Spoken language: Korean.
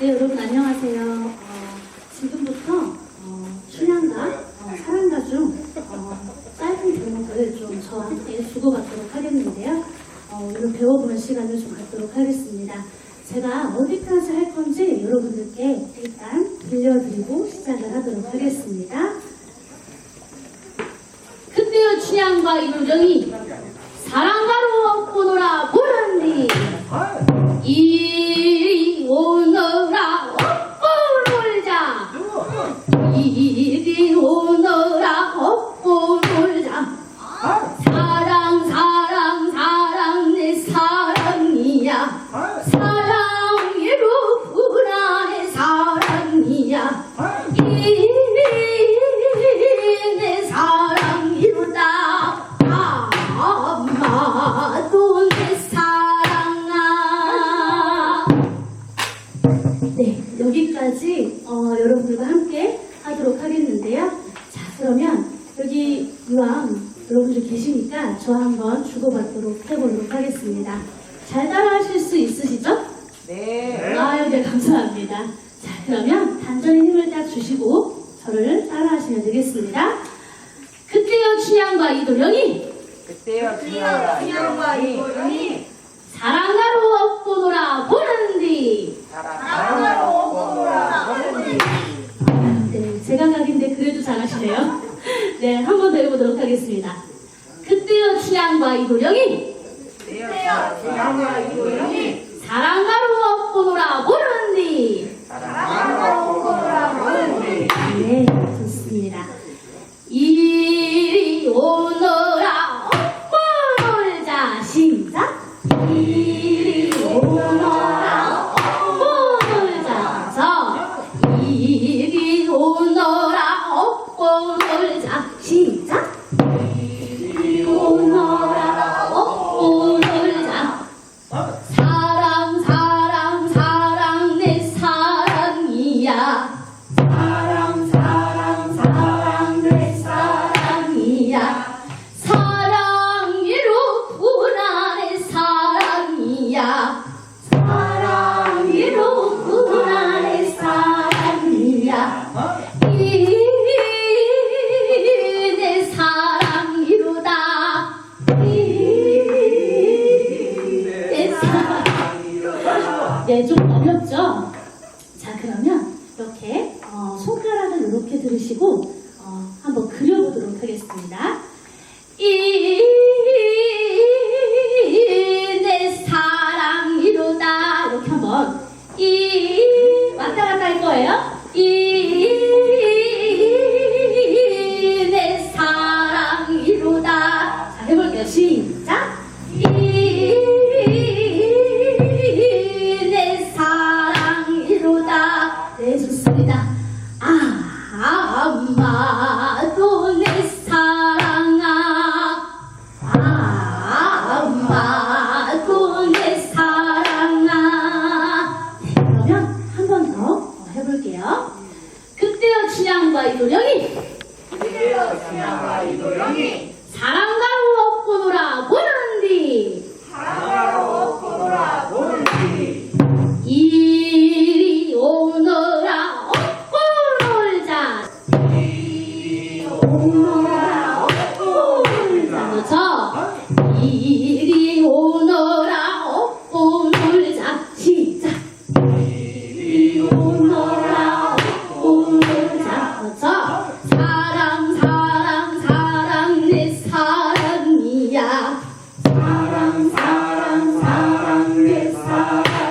네, 여러분 안녕하세요. 어, 지금부터 어, 춘향가, 어, 사랑가 중 어, 짧은 대목을 좀 저와 함께 주고받도록 하겠는데요. 어, 오늘 배워보는 시간을 좀 갖도록 하겠습니다. 제가 어디까지 할 건지 여러분들께 일단 들려드리고 시작을 하도록 하겠습니다. 그때의 취향과 이루정이 사랑가로 보노라 보란디 이 이리 오너라 업고 놀자. 사랑 사랑 사랑 내 사랑이야. 사랑이로 불안의 사랑이야. 이리 내 사랑이로다. 아마도 내 사랑아. 네, 여기까지 어, 여러분들과 함께 하도록 하겠는데요. 자, 그러면 여기 이왕 여러분들 계시니까 저 한번 주고받도록 해보도록 하겠습니다. 잘 따라하실 수 있으시죠? 네. 아유, 네, 감사합니다. 자, 그러면 단전에 힘을 딱 주시고 저를 따라하시면 되겠습니다. 그때의 취향과 이도령이 그때요 주양과 이고령이 사랑가로 업고 놀아 보는디 사랑하러 잘하시네요. 네, 한 번 더 해보도록 하겠습니다. 그때의 취향과 이 도령이 그때요 주양과 이고령이 사랑가로 업고 놀아 보는디. 사랑하러 오노라 보는디 네, 좋습니다. 이리 오너라 놀자 시작. 이리 오너라 자. 이 네, 좀 어렵죠? 자, 그러면 이렇게 어, 손가락을 이렇게 들으시고 어, 한번 그려보도록 하겠습니다. 이 내 사랑이로다 이렇게 한번 이 왔다 갔다 할 거예요. 이 취향과 이도령이 그때요 주양과 이고령이 사랑가로 업고 놀아 보는디. 사랑하러 오노라 보는디 이리 오너라 업고 놀자 오너라 업고 놀자 그렇죠? 이 사랑